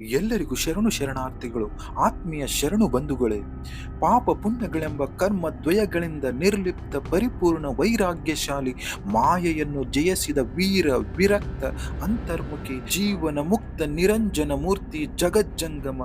ಎಲ್ಲರಿಗೂ ಶರಣು ಶರಣಾರ್ಥಿಗಳು, ಆತ್ಮೀಯ ಶರಣು ಬಂಧುಗಳೇ, ಪಾಪ ಪುಣ್ಯಗಳೆಂಬ ಕರ್ಮ ದ್ವಯಗಳಿಂದ ನಿರ್ಲಿಪ್ತ ಪರಿಪೂರ್ಣ ವೈರಾಗ್ಯಶಾಲಿ ಮಾಯೆಯನ್ನು ಜಯಿಸಿದ ವೀರ ವಿರಕ್ತ ಅಂತರ್ಮುಖಿ ಜೀವನ ಮುಕ್ತ ನಿರಂಜನ ಮೂರ್ತಿ ಜಗಜ್ಜಂಗಮ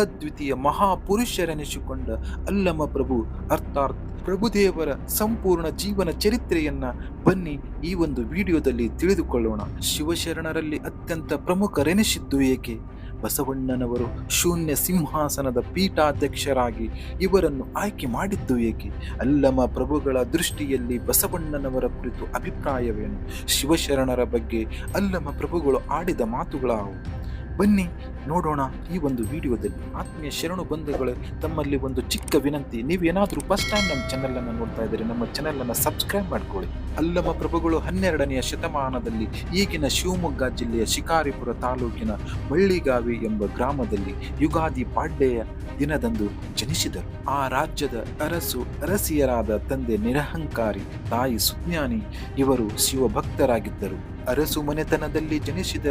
ಅದ್ವಿತೀಯ ಮಹಾಪುರುಷರೆನಿಸಿಕೊಂಡ ಅಲ್ಲಮ ಪ್ರಭು, ಅರ್ಥಾತ್ ಪ್ರಭುದೇವರ ಸಂಪೂರ್ಣ ಜೀವನ ಚರಿತ್ರೆಯನ್ನ ಬನ್ನಿ ಈ ಒಂದು ವಿಡಿಯೋದಲ್ಲಿ ತಿಳಿದುಕೊಳ್ಳೋಣ. ಶಿವಶರಣರಲ್ಲಿ ಅತ್ಯಂತ ಪ್ರಮುಖರೆನಿಸಿದ್ದು ಏಕೆ? ಬಸವಣ್ಣನವರು ಶೂನ್ಯ ಸಿಂಹಾಸನದ ಪೀಠಾಧ್ಯಕ್ಷರಾಗಿ ಇವರನ್ನು ಆಯ್ಕೆ ಮಾಡಿದ್ದು ಏಕೆ? ಅಲ್ಲಮ ಪ್ರಭುಗಳ ದೃಷ್ಟಿಯಲ್ಲಿ ಬಸವಣ್ಣನವರ ಕುರಿತು ಅಭಿಪ್ರಾಯವೇನು? ಶಿವಶರಣರ ಬಗ್ಗೆ ಅಲ್ಲಮ ಪ್ರಭುಗಳು ಆಡಿದ ಮಾತುಗಳಾವು? ಬನ್ನಿ ನೋಡೋಣ ಈ ಒಂದು ವಿಡಿಯೋದಲ್ಲಿ ಆತ್ಮೀಯ ಶರಣು ಬಂಧುಗಳು, ತಮ್ಮಲ್ಲಿ ಒಂದು ಚಿಕ್ಕ ವಿನಂತಿ. ನೀವೇನಾದರೂ ಫಸ್ಟ್ ಟೈಮ್ ನಮ್ಮ ಚಾನೆಲ್ ಅನ್ನು ನೋಡ್ತಾ ಇದ್ದರೆ, ನಮ್ಮ ಚಾನೆಲ್ ಅನ್ನು ಸಬ್ಸ್ಕ್ರೈಬ್ ಮಾಡ್ಕೊಳ್ಳಿ. ಅಲ್ಲಮ ಪ್ರಭುಗಳು, ಹನ್ನೆರಡನೆಯ ಶತಮಾನದಲ್ಲಿ ಈಗಿನ ಶಿವಮೊಗ್ಗ ಜಿಲ್ಲೆಯ ಶಿಕಾರಿಪುರ ತಾಲೂಕಿನ ಬಳ್ಳಿಗಾವಿ ಎಂಬ ಗ್ರಾಮದಲ್ಲಿ ಯುಗಾದಿ ಪಾಡ್ಯೆಯ ದಿನದಂದು ಜನಿಸಿದರು. ಆ ರಾಜ್ಯದ ಅರಸು, ಅರಸಿಯರಾದ ತಂದೆ ನಿರಹಂಕಾರಿ ತಾಯಿ ಸುಜ್ಞಾನಿ ಇವರು ಶಿವಭಕ್ತರಾಗಿದ್ದರು. ಅರಸು ಮನೆತನದಲ್ಲಿ ಜನಿಸಿದ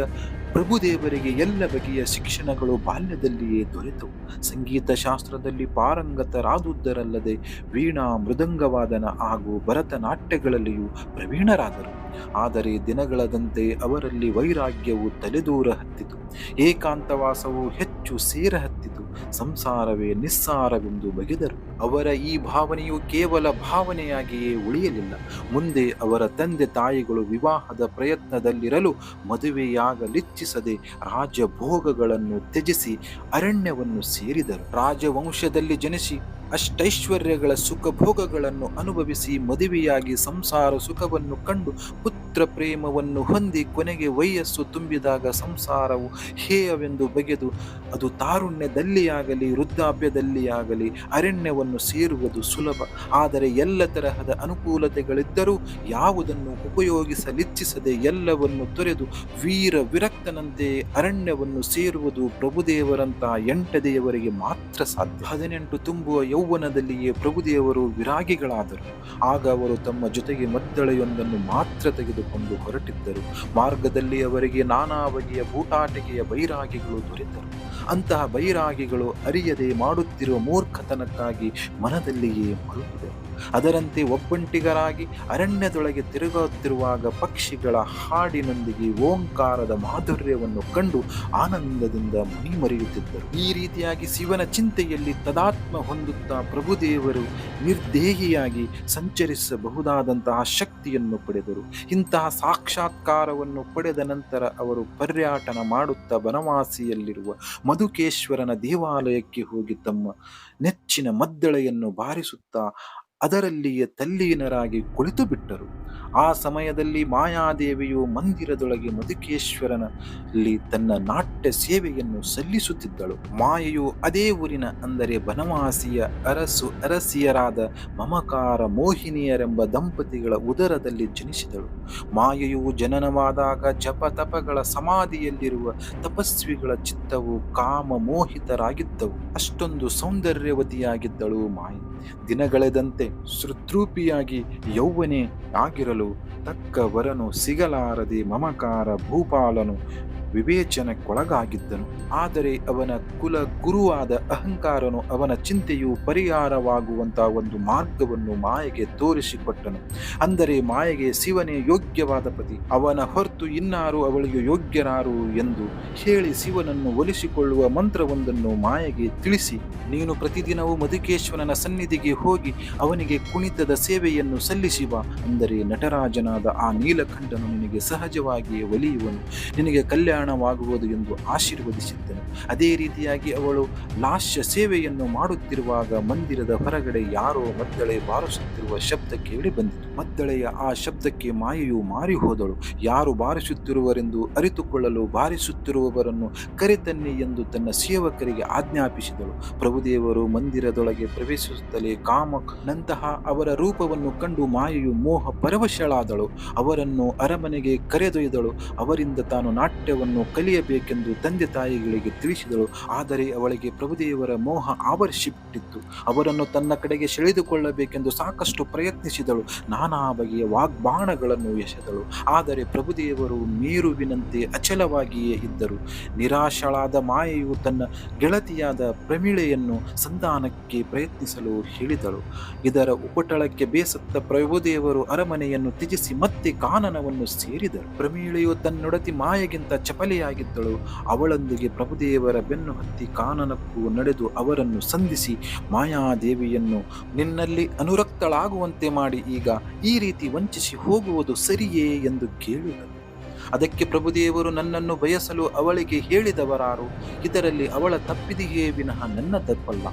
ಪ್ರಭುದೇವರಿಗೆ ಎಲ್ಲ ಬಗೆಯ ಶಿಕ್ಷಣಗಳು ಬಾಲ್ಯದಲ್ಲಿಯೇ ದೊರೆತವು ಸಂಗೀತ ಶಾಸ್ತ್ರದಲ್ಲಿ ಪಾರಂಗತರಾದುದರಲ್ಲದೆ ವೀಣಾ ಮೃದಂಗವಾದನ ಹಾಗೂ ಭರತನಾಟ್ಯಗಳಲ್ಲಿಯೂ ಪ್ರವೀಣರಾದರು. ಆದರೆ ದಿನಗಳದಂತೆ ಅವರಲ್ಲಿ ವೈರಾಗ್ಯವು ತಲೆದೂರ ಹತ್ತಿತು. ಏಕಾಂತವಾಸವು ಹೆಚ್ಚು ಸೇರ ಹತ್ತಿತು. ಸಂಸಾರವೇ ನಿಸ್ಸಾರವೆಂದು ಬಗೆದರು. ಅವರ ಈ ಭಾವನೆಯು ಕೇವಲ ಭಾವನೆಯಾಗಿಯೇ ಉಳಿಯಲಿಲ್ಲ. ಮುಂದೆ ಅವರ ತಂದೆ ತಾಯಿಗಳು ವಿವಾಹದ ಪ್ರಯತ್ನದಲ್ಲಿರಲು ಮದುವೆಯಾಗಲಿಚ್ಛಿಸದೆ ರಾಜಭೋಗಗಳನ್ನು ತ್ಯಜಿಸಿ ಅರಣ್ಯವನ್ನು ಸೇರಿದರು. ರಾಜವಂಶದಲ್ಲಿ ಜನಿಸಿ ಅಷ್ಟೈಶ್ವರ್ಯಗಳ ಸುಖ ಭೋಗಗಳನ್ನು ಅನುಭವಿಸಿ ಮದುವೆಯಾಗಿ ಸಂಸಾರ ಸುಖವನ್ನು ಕಂಡು ಪುತ್ರ ಪ್ರೇಮವನ್ನು ಹೊಂದಿ ಕೊನೆಗೆ ವಯಸ್ಸು ತುಂಬಿದಾಗ ಸಂಸಾರವು ಹೇಯವೆಂದು ಬಗೆದು ಅದು ತಾರುಣ್ಯದಲ್ಲಿಯಾಗಲಿ ಆಗಲಿ ವೃದ್ಧಾಪ್ಯದಲ್ಲಿ ಆಗಲಿ ಅರಣ್ಯವನ್ನು ಸೇರುವುದು ಸುಲಭ. ಆದರೆ ಎಲ್ಲ ತರಹದ ಅನುಕೂಲತೆಗಳಿದ್ದರೂ ಯಾವುದನ್ನು ಉಪಯೋಗಿಸಲಿಚ್ಛಿಸದೆ ಎಲ್ಲವನ್ನು ತೊರೆದು ವೀರ ವಿರಕ್ತನಂತೆ ಅರಣ್ಯವನ್ನು ಸೇರುವುದು ಪ್ರಭುದೇವರಂತಹ ಎಂಟದೆಯವರಿಗೆ ಮಾತ್ರ ಸಾಧ್ಯ. ಹದಿನೆಂಟು ತುಂಬುವ ಯೌವನದಲ್ಲಿಯೇ ಪ್ರಭುದೇವರು ವಿರಾಗಿಗಳಾದರು. ಆಗ ಅವರು ತಮ್ಮ ಜೊತೆಗೆ ಮದ್ದಳೆಯೊಂದನ್ನು ಮಾತ್ರ ತೆಗೆದುಕೊಂಡು ಹೊರಟಿದ್ದರು. ಮಾರ್ಗದಲ್ಲಿ ಅವರಿಗೆ ನಾನಾ ಬಗೆಯ ಬೂಟಾಟಿಕೆಯ ಬೈರಾಗಿಗಳು ದೊರೆತರು. ಅಂತಹ ಬೈರಾಗಿಗಳು ಅರಿಯದೆ ಮಾಡುತ್ತಿರುವ ಮೂರ್ಖತನಕ್ಕಾಗಿ ಮನದಲ್ಲಿಯೇ ಮರುಗಿದರು ಅದರಂತೆ ಒಬ್ಬಂಟಿಗರಾಗಿ ಅರಣ್ಯದೊಳಗೆ ತಿರುಗುತ್ತಿರುವಾಗ ಪಕ್ಷಿಗಳ ಹಾಡಿನೊಂದಿಗೆ ಓಂಕಾರದ ಮಾಧುರ್ಯವನ್ನು ಕಂಡು ಆನಂದದಿಂದ ಮರಿಯುತ್ತಿದ್ದರು ಈ ರೀತಿಯಾಗಿ ಶಿವನ ಚಿಂತೆಯಲ್ಲಿ ತದಾತ್ಮ ಹೊಂದುತ್ತಾ ಪ್ರಭುದೇವರು ನಿರ್ದೇಹಿಯಾಗಿ ಸಂಚರಿಸಬಹುದಾದಂತಹ ಶಕ್ತಿಯನ್ನು ಪಡೆದರು. ಇಂತಹ ಸಾಕ್ಷಾತ್ಕಾರವನ್ನು ಪಡೆದ ನಂತರ ಅವರು ಪರ್ಯಾಟನ ಮಾಡುತ್ತಾ ಬನವಾಸಿಯಲ್ಲಿರುವ ಮಧುಕೇಶ್ವರನ ದೇವಾಲಯಕ್ಕೆ ಹೋಗಿ ತಮ್ಮ ನೆಚ್ಚಿನ ಮದ್ದಳೆಯನ್ನು ಬಾರಿಸುತ್ತಾ ಅದರಲ್ಲಿಯೇ ತಲ್ಲೀನರಾಗಿ ಕುಳಿತು ಬಿಟ್ಟರು ಆ ಸಮಯದಲ್ಲಿ ಮಾಯಾದೇವಿಯು ಮಂದಿರದೊಳಗೆ ಮಧುಕೇಶ್ವರನಲ್ಲಿ ತನ್ನ ನಾಟ್ಯ ಸೇವೆಯನ್ನು ಸಲ್ಲಿಸುತ್ತಿದ್ದಳು. ಮಾಯೆಯು ಅದೇ ಊರಿನ ಅಂದರೆ ಬನವಾಸಿಯ ಅರಸು ಅರಸಿಯರಾದ ಮಮಕಾರ ಮೋಹಿನಿಯರೆಂಬ ದಂಪತಿಗಳ ಉದರದಲ್ಲಿ ಜನಿಸಿದಳು. ಮಾಯೆಯು ಜನನವಾದಾಗ ಜಪ ತಪಗಳ ಸಮಾಧಿಯಲ್ಲಿರುವ ತಪಸ್ವಿಗಳ ಚಿತ್ತವು ಕಾಮ ಮೋಹಿತರಾಗಿದ್ದವು. ಅಷ್ಟೊಂದು ಸೌಂದರ್ಯವತಿಯಾಗಿದ್ದಳು ಮಾಯೆ. ದಿನಗಳೆದಂತೆ ಸೃದ್ರೂಪಿಯಾಗಿ ಯೌವನೆ ಆಗಿರಲು ತಕ್ಕ ವರನು ಸಿಗಲಾರದೆ ಮಮಕಾರ ಭೂಪಾಲನು ವಿವೇಚನಕ್ಕೊಳಗಾಗಿದ್ದನು ಆದರೆ ಅವನ ಕುಲ ಗುರುವಾದ ಅಹಂಕಾರನು ಅವನ ಚಿಂತೆಯು ಪರಿಹಾರವಾಗುವಂತಹ ಒಂದು ಮಾರ್ಗವನ್ನು ಮಾಯೆಗೆ ತೋರಿಸಿಕೊಟ್ಟನು. ಅಂದರೆ ಮಾಯೆಗೆ ಶಿವನೇ ಯೋಗ್ಯವಾದ ಪತಿ, ಅವನ ಹೊರತು ಇನ್ನಾರು ಅವಳಿಗೆ ಯೋಗ್ಯರಾರು ಎಂದು ಹೇಳಿ ಶಿವನನ್ನು ಒಲಿಸಿಕೊಳ್ಳುವ ಮಂತ್ರವೊಂದನ್ನು ಮಾಯೆಗೆ ತಿಳಿಸಿ, ನೀನು ಪ್ರತಿದಿನವೂ ಮಧುಕೇಶ್ವರನ ಸನ್ನಿಧಿಗೆ ಹೋಗಿ ಅವನಿಗೆ ಕುಣಿತದ ಸೇವೆಯನ್ನು ಸಲ್ಲಿಸಿ ಬಾ ಅಂದರೆ ನಟರಾಜನಾದ ಆ ನೀಲಕಂಠನು ನಿನಗೆ ಸಹಜವಾಗಿಯೇ ಒಲಿಯುವನು. ನಿನಗೆ ಕಲ್ಯಾಣವಾಗುವುದು ಎಂದು ಆಶೀರ್ವದಿಸಿದ್ದನು. ಅದೇ ರೀತಿಯಾಗಿ ಅವಳು ಲಾಶ್ಯ ಸೇವೆಯನ್ನು ಮಾಡುತ್ತಿರುವಾಗ ಮಂದಿರದ ಹೊರಗಡೆ ಯಾರೋ ಮದ್ದಳೆ ಬಾರಿಸುತ್ತಿರುವ ಶಬ್ದ ಕೇಳಿ ಬಂದಿತು. ಮದ್ದಳೆಯ ಆ ಶಬ್ದಕ್ಕೆ ಮಾಯೆಯು ಮಾರಿ ಹೋದಳು ಯಾರು ಬಾರಿಸುತ್ತಿರುವರೆಂದು ಅರಿತುಕೊಳ್ಳಲು ಬಾರಿಸುತ್ತಿರುವವರನ್ನು ಕರೆತನ್ನಿ ಎಂದು ತನ್ನ ಸೇವಕರಿಗೆ ಆಜ್ಞಾಪಿಸಿದಳು. ಪ್ರಭುದೇವರು ಮಂದಿರದೊಳಗೆ ಪ್ರವೇಶಿಸುತ್ತಲೇ ಕಾಮನಂತಹ ಅವರ ರೂಪವನ್ನು ಕಂಡು ಮಾಯೆಯು ಮೋಹ ಪರವಶಳಾದಳು. ಅವರನ್ನು ಅರಮನೆಗೆ ಕರೆದೊಯ್ದಳು. ಅವರಿಂದ ತಾನು ನಾಟ್ಯವನ್ನು ಸಂಗೀತವನ್ನು ಕಲಿಯಬೇಕೆಂದು ತಂದೆ ತಾಯಿಗಳಿಗೆ ತಿಳಿಸಿದಳು. ಆದರೆ ಅವಳಿಗೆ ಪ್ರಭುದೇವರ ಮೋಹ ಆವರಿಸಿಬಿಟ್ಟಿತ್ತು. ಅವರನ್ನು ತನ್ನ ಕಡೆಗೆ ಸೆಳೆದುಕೊಳ್ಳಬೇಕೆಂದು ಸಾಕಷ್ಟು ಪ್ರಯತ್ನಿಸಿದಳು. ನಾನಾ ಬಗೆಯ ವಾಗ್ಬಾಣಗಳನ್ನು ಎಸೆದಳು. ಆದರೆ ಪ್ರಭುದೇವರು ಮೀರುವಿನಂತೆ ಅಚಲವಾಗಿಯೇ ಇದ್ದರು. ನಿರಾಶಳಾದ ಮಾಯೆಯು ತನ್ನ ಗೆಳತಿಯಾದ ಪ್ರಮಿಳೆಯನ್ನು ಸಂಧಾನಕ್ಕೆ ಪ್ರಯತ್ನಿಸಲು ಹೇಳಿದಳು. ಇದರ ಉಪಟಳಕ್ಕೆ ಬೇಸತ್ತ ಪ್ರಭುದೇವರು ಅರಮನೆಯನ್ನು ತ್ಯಜಿಸಿ ಮತ್ತೆ ಕಾನನವನ್ನು ಸೇರಿದರು. ಪ್ರಮೀಳೆಯು ತನ್ನೊಡತಿ ಮಾಯೆಗಿಂತ ಚಪಲೆಯಾಗಿದ್ದಳು ಅವಳೊಂದಿಗೆ ಪ್ರಭುದೇವರ ಬೆನ್ನು ಹತ್ತಿ ಕಾನನಕ್ಕೂ ನಡೆದು ಅವರನ್ನು ಸಂಧಿಸಿ, ಮಾಯಾದೇವಿಯನ್ನು ನಿನ್ನಲ್ಲಿ ಅನುರಕ್ತಳಾಗುವಂತೆ ಮಾಡಿ, ಈಗ ಈ ರೀತಿ ವಂಚಿಸಿ ಹೋಗುವುದು ಸರಿಯೇ ಎಂದು ಕೇಳಿದಳು. ಅದಕ್ಕೆ ಪ್ರಭುದೇವರು ನನ್ನನ್ನು ಬಯಸಲು ಅವಳಿಗೆ ಹೇಳಿದವರಾರು. ಇದರಲ್ಲಿ ಅವಳ ತಪ್ಪಿದೆಯೇ ವಿನಃ ನನ್ನ ತಪ್ಪಲ್ಲ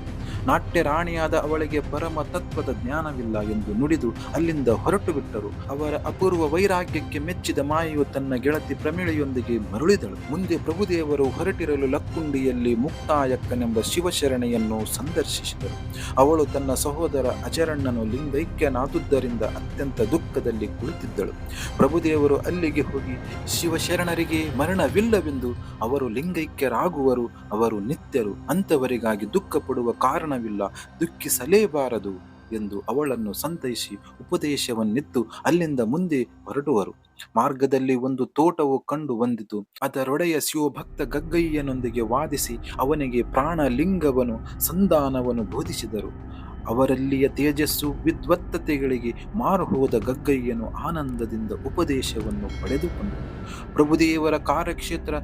ನಾಟ್ಯ ರಾಣಿಯಾದ ಅವಳಿಗೆ ಪರಮ ತತ್ವದ ಜ್ಞಾನವಿಲ್ಲ ಎಂದು ನುಡಿದು ಅಲ್ಲಿಂದ ಹೊರಟು ಬಿಟ್ಟರು. ಅವರ ಅಪೂರ್ವ ವೈರಾಗ್ಯಕ್ಕೆ ಮೆಚ್ಚಿದ ಮಾಯೆಯು ತನ್ನ ಗೆಳತಿ ಪ್ರಮಿಳೆಯೊಂದಿಗೆ ಮರುಳಿದಳು. ಮುಂದೆ ಪ್ರಭುದೇವರು ಹೊರಟಿರಲು ಲಕ್ಕುಂಡಿಯಲ್ಲಿ ಮುಕ್ತಾಯಕ್ಕನೆಂಬ ಶಿವಶರಣೆಯನ್ನು ಸಂದರ್ಶಿಸಿದರು. ಅವಳು ತನ್ನ ಸಹೋದರ ಅಜರಣ್ಣನು ಲಿಂಗೈಕ್ಯನಾದುದ್ದರಿಂದ ಅತ್ಯಂತ ದುಃಖದಲ್ಲಿ ಕುಳಿತಿದ್ದಳು. ಪ್ರಭುದೇವರು ಅಲ್ಲಿಗೆ ಹೋಗಿ ಶಿವಶರಣರಿಗೆ ಮರಣವಿಲ್ಲವೆಂದು ಅವರು ಲಿಂಗೈಕ್ಯರಾಗುವರು, ಅವರು ನಿತ್ಯರು, ಅಂಥವರಿಗಾಗಿ ದುಃಖ ಪಡುವ ಕಾರಣವಿಲ್ಲ, ದುಃಖಿಸಲೇಬಾರದು ಎಂದು ಅವಳನ್ನು ಸಂತೈಸಿ ಉಪದೇಶವನ್ನಿತ್ತು, ಅಲ್ಲಿಂದ ಮುಂದೆ ಹೊರಡುವರು ಮಾರ್ಗದಲ್ಲಿ ಒಂದು ತೋಟವು ಕಂಡು ಬಂದಿತು, ಅದರೊಡೆಯ ಶಿವಭಕ್ತ ಗಗ್ಗಯ್ಯನೊಂದಿಗೆ ವಾದಿಸಿ ಅವನಿಗೆ ಪ್ರಾಣಲಿಂಗವನು ಸಂಧಾನವನ್ನು ಬೋಧಿಸಿದರು. ಅವರಲ್ಲಿಯ ತೇಜಸ್ಸು ವಿದ್ವತ್ತತೆಗಳಿಗೆ ಮಾರು ಹೋದ ಗಗ್ಗಯ್ಯನು ಆನಂದದಿಂದ ಉಪದೇಶವನ್ನು ಪಡೆದುಕೊಂಡನು. ಪ್ರಭುದೇವರ ಕಾರ್ಯಕ್ಷೇತ್ರ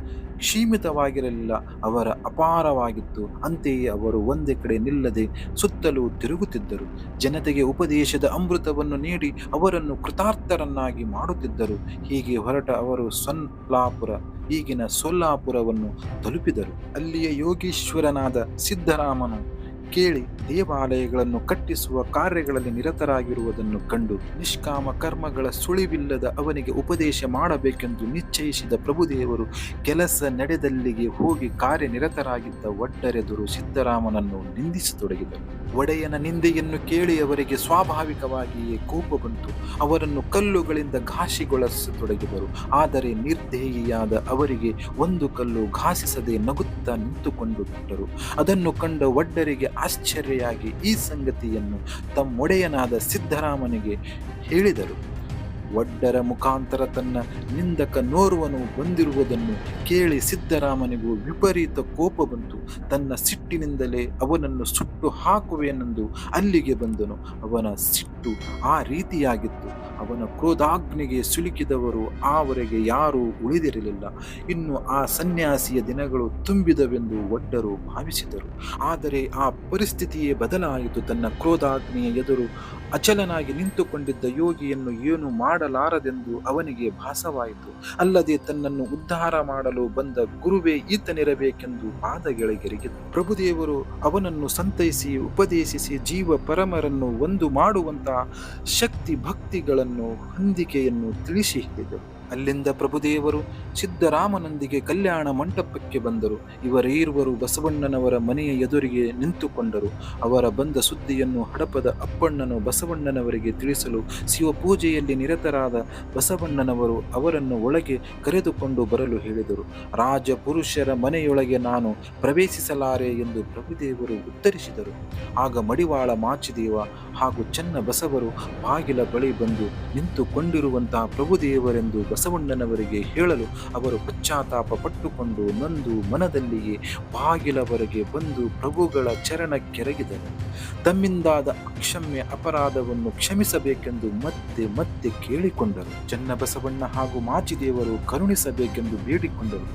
ಸೀಮಿತವಾಗಿರಲಿಲ್ಲ ಅವರ ಅಪಾರವಾಗಿತ್ತು. ಅಂತೆಯೇ ಅವರು ಒಂದೇ ಕಡೆ ನಿಲ್ಲದೆ ಸುತ್ತಲೂ ತಿರುಗುತ್ತಿದ್ದರು. ಜನತೆಗೆ ಉಪದೇಶದ ಅಮೃತವನ್ನು ನೀಡಿ ಅವರನ್ನು ಕೃತಾರ್ಥರನ್ನಾಗಿ ಮಾಡುತ್ತಿದ್ದರು. ಹೀಗೆ ಹೊರಟ ಅವರು ಸೊಲ್ಲಾಪುರ, ಈಗಿನ ಸೊಲ್ಲಾಪುರವನ್ನು ತಲುಪಿದರು. ಅಲ್ಲಿಯ ಯೋಗೀಶ್ವರನಾದ ಸಿದ್ದರಾಮನು ಕೇಳಿ ದೇವಾಲಯಗಳನ್ನು ಕಟ್ಟಿಸುವ ಕಾರ್ಯಗಳಲ್ಲಿ ನಿರತರಾಗಿರುವುದನ್ನು ಕಂಡು ನಿಷ್ಕಾಮ ಕರ್ಮಗಳ ಸುಳಿವಿಲ್ಲದ ಅವನಿಗೆ ಉಪದೇಶ ಮಾಡಬೇಕೆಂದು ನಿಶ್ಚಯಿಸಿದ ಪ್ರಭುದೇವರು ಕೆಲಸ ನಡೆದಲ್ಲಿಗೆ ಹೋಗಿ ಕಾರ್ಯನಿರತರಾಗಿದ್ದ ಒಡ್ಡರೆದುರು ಸಿದ್ದರಾಮನನ್ನು ನಿಂದಿಸತೊಡಗಿದರು. ಒಡೆಯನ ನಿಂದೆಯನ್ನು ಕೇಳಿ ಅವರಿಗೆ ಸ್ವಾಭಾವಿಕವಾಗಿಯೇ ಕೋಪ ಬಂತು. ಅವರನ್ನು ಕಲ್ಲುಗಳಿಂದ ಘಾಸಿಗೊಳಿಸತೊಡಗಿದರು. ಆದರೆ ನಿರ್ದೇಹಿಯಾದ ಅವರಿಗೆ ಒಂದು ಕಲ್ಲು ಘಾಸಿಸದೆ ನಗುತ್ತಾ ನಿಂತುಕೊಂಡು ಬಿಟ್ಟರು. ಅದನ್ನು ಕಂಡ ಒಡ್ಡರಿಗೆ ಆಶ್ಚರ್ಯಾಗಿ ಈ ಸಂಗತಿಯನ್ನು ತಮ್ಮೊಡೆಯನಾದ ಸಿದ್ಧರಾಮನಿಗೆ ಹೇಳಿದರು. ಒಡ್ಡರ ಮುಖಾಂತರ ತನ್ನ ನಿಂದಕ ನೋರ್ವನು ಬಂದಿರುವುದನ್ನು ಕೇಳಿ ಸಿದ್ದರಾಮನಿಗೂ ವಿಪರೀತ ಕೋಪ ಬಂತು. ತನ್ನ ಸಿಟ್ಟಿನಿಂದಲೇ ಅವನನ್ನು ಸುಟ್ಟು ಹಾಕುವೆನೆಂದು ಅಲ್ಲಿಗೆ ಬಂದನು. ಅವನ ಸಿಟ್ಟು ಆ ರೀತಿಯಾಗಿತ್ತು. ಅವನ ಕ್ರೋಧಾಗ್ನಿಗೆ ಸಿಲುಕಿದವರು ಆವರೆಗೆ ಯಾರೂ ಉಳಿದಿರಲಿಲ್ಲ. ಇನ್ನು ಆ ಸನ್ಯಾಸಿಯ ದಿನಗಳು ತುಂಬಿದವೆಂದು ಒಡ್ಡರು ಭಾವಿಸಿದರು. ಆದರೆ ಆ ಪರಿಸ್ಥಿತಿಯೇ ಬದಲಾಯಿತು. ತನ್ನ ಕ್ರೋಧಾಗ್ನಿಯ ಎದುರು ಅಚಲನಾಗಿ ನಿಂತುಕೊಂಡಿದ್ದ ಯೋಗಿಯನ್ನು ಏನು ಮಾಡಲಾರದೆಂದು ಅವನಿಗೆ ಭಾಸವಾಯಿತು. ಅಲ್ಲದೆ ತನ್ನನ್ನು ಉದ್ಧಾರ ಮಾಡಲು ಬಂದ ಗುರುವೇ ಈತನಿರಬೇಕೆಂದು ಪಾದಗೆಳಗೆರಿಗಿತು ಪ್ರಭುದೇವರು ಅವನನ್ನು ಸಂತೈಸಿ, ಉಪದೇಶಿಸಿ ಜೀವ ಪರಮರನ್ನು ಒಂದು ಮಾಡುವಂತಹ ಶಕ್ತಿ ಭಕ್ತಿಗಳನ್ನು ಹೊಂದಿಕೆಯನ್ನು ತಿಳಿಸಿ ಹೇಳಿದರು. ಅಲ್ಲಿಂದ ಪ್ರಭುದೇವರು ಸಿದ್ದರಾಮನೊಂದಿಗೆ ಕಲ್ಯಾಣ ಮಂಟಪಕ್ಕೆ ಬಂದರು. ಇವರೀರ್ವರು ಬಸವಣ್ಣನವರ ಮನೆಯ ಎದುರಿಗೆ ನಿಂತುಕೊಂಡರು. ಅವರ ಬಂದ ಸುದ್ದಿಯನ್ನು ಹಡಪದ ಅಪ್ಪಣ್ಣನು ಬಸವಣ್ಣನವರಿಗೆ ತಿಳಿಸಲು ಶಿವಪೂಜೆಯಲ್ಲಿ ನಿರತರಾದ ಬಸವಣ್ಣನವರು ಅವರನ್ನು ಒಳಗೆ ಕರೆದುಕೊಂಡು ಬರಲು ಹೇಳಿದರು. ರಾಜಪುರುಷರ ಮನೆಯೊಳಗೆ ನಾನು ಪ್ರವೇಶಿಸಲಾರೆ ಎಂದು ಪ್ರಭುದೇವರು ಉತ್ತರಿಸಿದರು. ಆಗ ಮಡಿವಾಳ ಮಾಚಿದೇವ ಹಾಗೂ ಚೆನ್ನ ಬಸವರು ಬಾಗಿಲ ಬಳಿ ಬಂದು ನಿಂತುಕೊಂಡಿರುವಂತಹ ಪ್ರಭುದೇವರೆಂದು ಬಸವಣ್ಣನವರಿಗೆ ಹೇಳಲು ಅವರು ಪಶ್ಚಾತ್ತಾಪ ಪಟ್ಟುಕೊಂಡು ನೊಂದು ಮನದಲ್ಲಿಯೇ ಬಾಗಿಲವರೆಗೆ ಬಂದು ಪ್ರಭುಗಳ ಚರಣ ಕೆರಗಿದರು. ತಮ್ಮಿಂದಾದ ಅಕ್ಷಮ್ಯ ಅಪರಾಧವನ್ನು ಕ್ಷಮಿಸಬೇಕೆಂದು ಮತ್ತೆ ಮತ್ತೆ ಕೇಳಿಕೊಂಡರು. ಚನ್ನಬಸವಣ್ಣ ಹಾಗೂ ಮಾಚಿದೇವರು ಕರುಣಿಸಬೇಕೆಂದು ಬೇಡಿಕೊಂಡರು.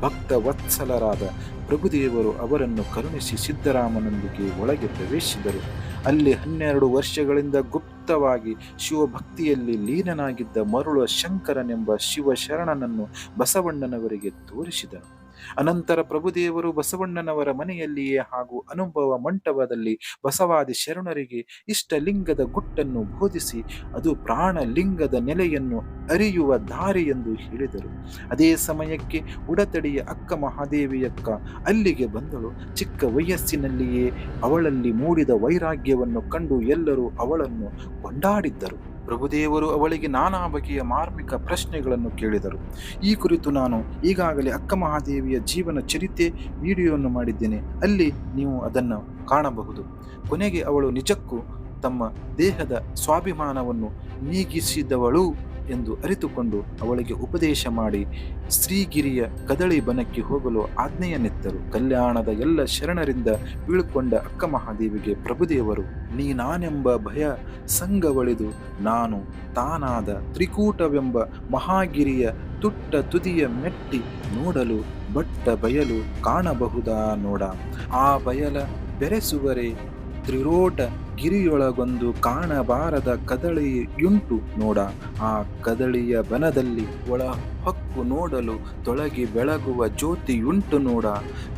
ಭಕ್ತ ವತ್ಸಲರಾದ ಪ್ರಭುದೇವರು ಅವರನ್ನು ಕರುಣಿಸಿ ಸಿದ್ದರಾಮನೊಂದಿಗೆ ಒಳಗೆ ಪ್ರವೇಶಿಸಿದರು. ಅಲ್ಲಿ ಹನ್ನೆರಡು ವರ್ಷಗಳಿಂದ ಗುಪ್ತವಾಗಿ ಶಿವಭಕ್ತಿಯಲ್ಲಿ ಲೀನನಾಗಿದ್ದ ಮರುಳ ಶಂಕರನೆಂಬ ಶಿವಶರಣನನ್ನು ಬಸವಣ್ಣನವರಿಗೆ ತೋರಿಸಿದನು. ಅನಂತರ ಪ್ರಭುದೇವರು ಬಸವಣ್ಣನವರ ಮನೆಯಲ್ಲಿಯೇ ಹಾಗೂ ಅನುಭವ ಮಂಟಪದಲ್ಲಿ ಬಸವಾದಿ ಶರಣರಿಗೆ ಇಷ್ಟಲಿಂಗದ ಗುಟ್ಟನ್ನು ಬೋಧಿಸಿ, ಅದು ಪ್ರಾಣಲಿಂಗದ ನೆಲೆಯನ್ನು ಅರಿಯುವ ದಾರಿ ಎಂದು ಹೇಳಿದರು. ಅದೇ ಸಮಯಕ್ಕೆ ಉಡತಡಿಯ ಅಕ್ಕ ಮಹಾದೇವಿಯಕ್ಕ ಅಲ್ಲಿಗೆ ಬಂದಳು. ಚಿಕ್ಕ ವಯಸ್ಸಿನಲ್ಲಿಯೇ ಅವಳಲ್ಲಿ ಮೂಡಿದ ವೈರಾಗ್ಯವನ್ನು ಕಂಡು ಎಲ್ಲರೂ ಅವಳನ್ನು ಕೊಂಡಾಡಿದ್ದರು. ಪ್ರಭುದೇವರು ಅವಳಿಗೆ ನಾನಾ ಬಗೆಯ ಮಾರ್ಮಿಕ ಪ್ರಶ್ನೆಗಳನ್ನು ಕೇಳಿದರು. ಈ ಕುರಿತು ನಾನು ಈಗಾಗಲೇ ಅಕ್ಕ ಮಹಾದೇವಿಯ ಜೀವನ ಚರಿತ್ರೆ ವಿಡಿಯೋವನ್ನು ಮಾಡಿದ್ದೇನೆ. ಅಲ್ಲಿ ನೀವು ಅದನ್ನು ಕಾಣಬಹುದು. ಕೊನೆಗೆ ಅವಳು ನಿಜಕ್ಕೂ ತಮ್ಮ ದೇಹದ ಸ್ವಾಭಿಮಾನವನ್ನು ನೀಗಿಸಿದವಳು. ಎಂದು ಅರಿತುಕೊಂಡು ಅವಳಿಗೆ ಉಪದೇಶ ಮಾಡಿ ಶ್ರೀಗಿರಿಯ ಕದಳಿ ಬನಕ್ಕೆ ಹೋಗಲು ಆಜ್ಞೆಯನ್ನೆತ್ತರು. ಕಲ್ಯಾಣದ ಎಲ್ಲ ಶರಣರಿಂದ ಬೀಳ್ಕೊಂಡ ಅಕ್ಕ ಮಹಾದೇವಿಗೆ, ಪ್ರಭುದೇವರು ನೀ ನಾನೆಂಬ ಭಯ ಸಂಗವಳಿದು ನಾನು ತಾನಾದ ತ್ರಿಕೂಟವೆಂಬ ಮಹಾಗಿರಿಯ ತುಟ್ಟ ತುದಿಯ ಮೆಟ್ಟಿ ನೋಡಲು ಬಟ್ಟ ಬಯಲು ಕಾಣಬಹುದಾ ನೋಡ. ಆ ಬಯಲ ಬೆರೆಸುವರೆ, ತ್ರಿರೋಟ ಗಿರಿಯೊಳಗೊಂದು ಕಾಣಬಾರದ ಕದಳಿಯುಂಟು ನೋಡ. ಆ ಕದಳಿಯ ಬನದಲ್ಲಿ ಒಳ ಹಕ್ಕು ನೋಡಲು ತೊಳಗಿ ಬೆಳಗುವ ಜ್ಯೋತಿಯುಂಟು ನೋಡ.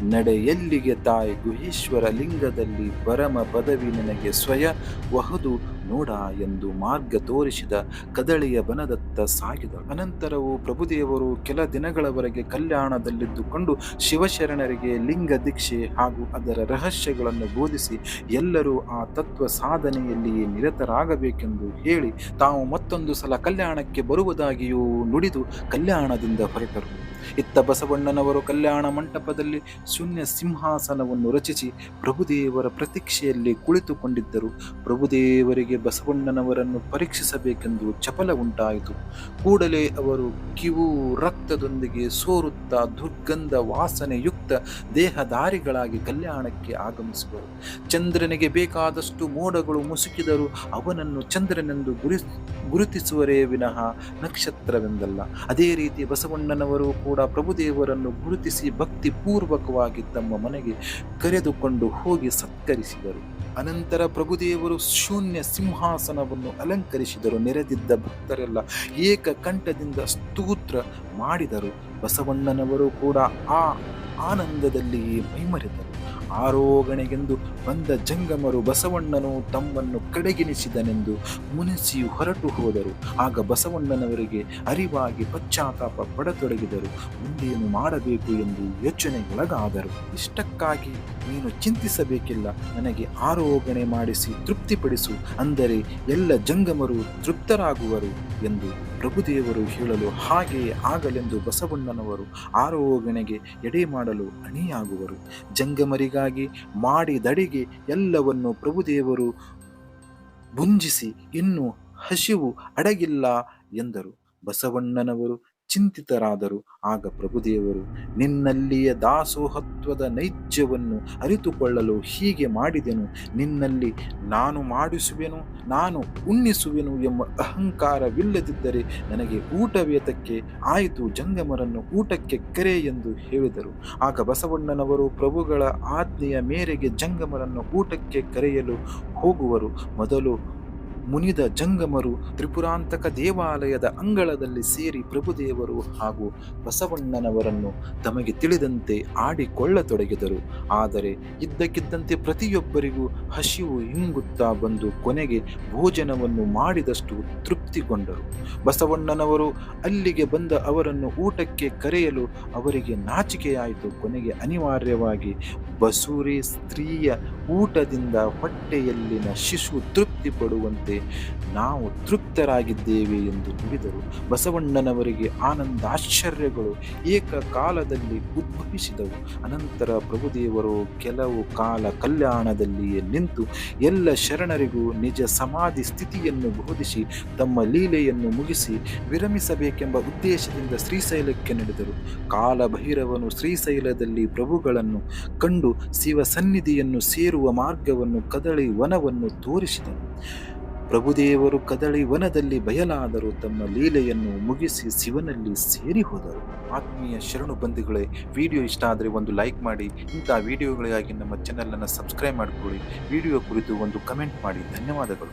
ನಡೆ ಎಲ್ಲಿಗೆ ತಾಯಿ ಗುಹೇಶ್ವರ ಲಿಂಗದಲ್ಲಿ ಪರಮ ಪದವಿ ನನಗೆ ಸ್ವಯ ವಹುದು. ನೋಡ ಎಂದು ಮಾರ್ಗ ತೋರಿಸಿದ ಕದಳಿಯ ಬನದತ್ತ ಸಾಗಿದಳು ಅನಂತರವು ಪ್ರಭುದೇವರು ಕೆಲ ದಿನಗಳವರೆಗೆ ಕಲ್ಯಾಣದಲ್ಲಿದ್ದುಕೊಂಡು ಶಿವಶರಣರಿಗೆ ಲಿಂಗ ದೀಕ್ಷೆ ಹಾಗೂ ಅದರ ರಹಸ್ಯಗಳನ್ನು ಬೋಧಿಸಿ ಎಲ್ಲರೂ ಆ ತತ್ವ ಸಾಧನೆಯಲ್ಲಿಯೇ ನಿರತರಾಗಬೇಕೆಂದು ಹೇಳಿ ತಾವು ಮತ್ತೊಂದು ಸಲ ಕಲ್ಯಾಣಕ್ಕೆ ಬರುವುದಾಗಿಯೂ ನುಡಿದು ಕಲ್ಯಾಣದಿಂದ ಹೊರಟರು. ಇತ್ತ ಬಸವಣ್ಣನವರು ಕಲ್ಯಾಣ ಮಂಟಪದಲ್ಲಿ ಶೂನ್ಯ ಸಿಂಹಾಸನವನ್ನು ರಚಿಸಿ ಪ್ರಭುದೇವರ ಪ್ರತೀಕ್ಷೆಯಲ್ಲಿ ಕುಳಿತುಕೊಂಡಿದ್ದರು. ಪ್ರಭುದೇವರಿಗೆ ಬಸವಣ್ಣನವರನ್ನು ಪರೀಕ್ಷಿಸಬೇಕೆಂದು ಚಪಲ ಉಂಟಾಯಿತು. ಕೂಡಲೇ ಅವರು ಕಿವು ರಕ್ತದೊಂದಿಗೆ ಸೋರುತ್ತಾ ದುರ್ಗಂಧ ವಾಸನೆಯುಕ್ತ ದೇಹದಾರಿಗಳಾಗಿ ಕಲ್ಯಾಣಕ್ಕೆ ಆಗಮಿಸುವರು. ಚಂದ್ರನಿಗೆ ಬೇಕಾದಷ್ಟು ಮೋಡಗಳು ಮುಸುಕಿದರೂ ಅವನನ್ನು ಚಂದ್ರನೆಂದು ಗುರಿ, ಗುರುತಿಸುವರೇ ವಿನಃ ನಕ್ಷತ್ರವೆಂದಲ್ಲ. ಅದೇ ರೀತಿ ಬಸವಣ್ಣನವರು ಕೂಡ ಪ್ರಭುದೇವರನ್ನು ಗುರುತಿಸಿ ಭಕ್ತಿ ಪೂರ್ವಕವಾಗಿ ತಮ್ಮ ಮನೆಗೆ ಕರೆದುಕೊಂಡು ಹೋಗಿ ಸತ್ಕರಿಸಿದರು. ಅನಂತರ ಪ್ರಭುದೇವರು ಶೂನ್ಯ ಸಿಂಹಾಸನವನ್ನು ಅಲಂಕರಿಸಿದರು. ನೆರೆದಿದ್ದ ಭಕ್ತರೆಲ್ಲ ಏಕಕಂಠದಿಂದ ಸ್ತೋತ್ರ ಮಾಡಿದರು. ಬಸವಣ್ಣನವರು ಕೂಡ ಆ ಆನಂದದಲ್ಲಿಯೇ ಮೈಮರೆತರು ಆರೋಗಣೆಗೆಂದು ಬಂದ ಜಂಗಮರು ಬಸವಣ್ಣನು ತಮ್ಮನ್ನು ಕಡೆಗಿಣಿಸಿದನೆಂದು ಮುನಿಸಿಯು ಹೊರಟು ಹೋದರು. ಆಗ ಬಸವಣ್ಣನವರಿಗೆ ಅರಿವಾಗಿ ಪಶ್ಚಾತ್ತಾಪ ಪಡತೊಡಗಿದರು. ಮುಂದೇನು ಮಾಡಬೇಕು ಎಂದು ಯೋಚನೆಗೊಳಗಾದರು. ಇಷ್ಟಕ್ಕಾಗಿ ನೀನು ಚಿಂತಿಸಬೇಕಿಲ್ಲ. ನನಗೆ ಆರೋಗಣೆ ಮಾಡಿಸಿ ತೃಪ್ತಿಪಡಿಸು. ಅಂದರೆ ಎಲ್ಲ ಜಂಗಮರು ತೃಪ್ತರಾಗುವರು ಎಂದು ಪ್ರಭುದೇವರು ಹೇಳಲು ಹಾಗೆಯೇ ಆಗಲೆಂದು ಬಸವಣ್ಣನವರು ಆರೋಗಣೆಗೆ ಎಡೆ ಮಾಡಲು ಅಣಿಯಾಗುವರು. ಜಂಗಮರಿಗಾಗಿ ಮಾಡಿದಡಿಗೆ ಎಲ್ಲವನ್ನು ಪ್ರಭುದೇವರು ಭುಂಜಿಸಿ ಇನ್ನು ಹಸಿವು ಅಡಗಿಲ್ಲ ಎಂದರು. ಬಸವಣ್ಣನವರು ಚಿಂತಿತರಾದರು. ಆಗ ಪ್ರಭುದೇವರು, ನಿನ್ನಲ್ಲಿಯ ದಾಸೋಹತ್ವದ ನೈಜ್ಯವನ್ನು ಅರಿತುಕೊಳ್ಳಲು ಹೀಗೆ ಮಾಡಿದೆನು. ನಿನ್ನಲ್ಲಿ ನಾನು ಮಾಡಿಸುವೆನು, ನಾನು ಉಣ್ಣಿಸುವೆನು ಎಂಬ ಅಹಂಕಾರವಿಲ್ಲದಿದ್ದರೆ ನನಗೆ ಊಟವೇತಕ್ಕೆ ಆಯಿತು, ಜಂಗಮರನ್ನು ಊಟಕ್ಕೆ ಕರೆ ಎಂದು ಹೇಳಿದರು. ಆಗ ಬಸವಣ್ಣನವರು ಪ್ರಭುಗಳ ಆಜ್ಞೆಯ ಮೇರೆಗೆ ಜಂಗಮರನ್ನು ಊಟಕ್ಕೆ ಕರೆಯಲು ಹೋಗುವರು. ಮೊದಲು ಮುನಿದ ಜಂಗಮರು ತ್ರಿಪುರಾಂತಕ ದೇವಾಲಯದ ಅಂಗಳದಲ್ಲಿ ಸೇರಿ ಪ್ರಭುದೇವರು ಹಾಗೂ ಬಸವಣ್ಣನವರನ್ನು ತಮಗೆ ತಿಳಿದಂತೆ ಆಡಿಕೊಳ್ಳತೊಡಗಿದರು. ಆದರೆ ಇದ್ದಕ್ಕಿದ್ದಂತೆ ಪ್ರತಿಯೊಬ್ಬರಿಗೂ ಹಸಿವು ಹಿಂಗುತ್ತಾ ಬಂದು ಕೊನೆಗೆ ಭೋಜನವನ್ನು ಮಾಡಿದಷ್ಟು ತೃಪ್ತಿಗೊಂಡರು. ಬಸವಣ್ಣನವರು ಅಲ್ಲಿಗೆ ಬಂದ ಅವರನ್ನು ಊಟಕ್ಕೆ ಕರೆಯಲು ಅವರಿಗೆ ನಾಚಿಕೆಯಾಯಿತು. ಕೊನೆಗೆ ಅನಿವಾರ್ಯವಾಗಿ ಬಸೂರಿ ಸ್ತ್ರೀಯ ಊಟದಿಂದ ಹೊಟ್ಟೆಯಲ್ಲಿನ ಶಿಶು ತೃಪ್ತಿ ಪಡುವಂತೆ ನಾವು ತೃಪ್ತರಾಗಿದ್ದೇವೆ ಎಂದು ನುಡಿದರು. ಬಸವಣ್ಣನವರಿಗೆ ಆನಂದಾಶ್ಚರ್ಯಗಳು ಏಕಕಾಲದಲ್ಲಿ ಉದ್ಭವಿಸಿದವು. ಅನಂತರ ಪ್ರಭುದೇವರು ಕೆಲವು ಕಾಲ ಕಲ್ಯಾಣದಲ್ಲಿಯೇ ನಿಂತು ಎಲ್ಲ ಶರಣರಿಗೂ ನಿಜ ಸಮಾಧಿ ಸ್ಥಿತಿಯನ್ನು ಬೋಧಿಸಿ ತಮ್ಮ ಲೀಲೆಯನ್ನು ಮುಗಿಸಿ ವಿರಮಿಸಬೇಕೆಂಬ ಉದ್ದೇಶದಿಂದ ಶ್ರೀಶೈಲಕ್ಕೆ ನಡೆದರು. ಕಾಲಭೈರವನು ಶ್ರೀಶೈಲದಲ್ಲಿ ಪ್ರಭುಗಳನ್ನು ಕಂಡು ಶಿವ ಸನ್ನಿಧಿಯನ್ನು ಸೇರುವ ಮಾರ್ಗವನ್ನು ಕದಳಿ ವನವನ್ನು ತೋರಿಸಿದನು. ಪ್ರಭುದೇವರು ಕದಳಿ ವನದಲ್ಲಿ ಬಯಲಾದರು. ತಮ್ಮ ಲೀಲೆಯನ್ನು ಮುಗಿಸಿ ಶಿವನಲ್ಲಿ ಸೇರಿ ಹೋದರು. ಆತ್ಮೀಯ ಶರಣು ಬಂಧುಗಳೇ, ವಿಡಿಯೋ ಇಷ್ಟ ಆದರೆ ಒಂದು ಲೈಕ್ ಮಾಡಿ. ಇಂಥ ವಿಡಿಯೋಗಳಿಗಾಗಿ ನಮ್ಮ ಚಾನಲನ್ನು ಸಬ್ಸ್ಕ್ರೈಬ್ ಮಾಡಿಕೊಳ್ಳಿ. ವಿಡಿಯೋ ಕುರಿತು ಒಂದು ಕಮೆಂಟ್ ಮಾಡಿ. ಧನ್ಯವಾದಗಳು.